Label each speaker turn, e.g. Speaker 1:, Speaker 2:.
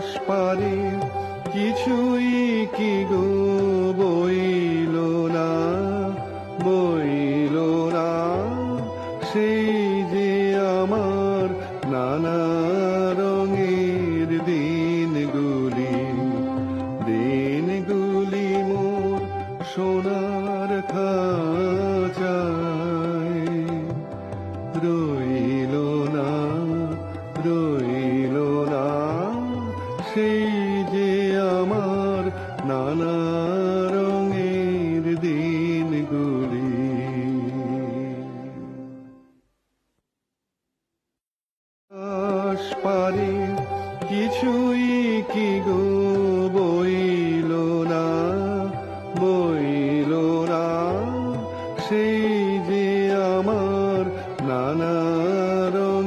Speaker 1: আকাশ পারে কিছুই কি গো বইল না বইল না। সেই যে আমার নানা রঙের দিনগুলি দিনগুলি মোর সোনার খাঁচায়। রইল না, রইল সেই যে আমার নানা রঙের দিনগুলি। আশ পারে কিছুই কি গো বইল না বইল না। সেই যে আমার নানা রঙ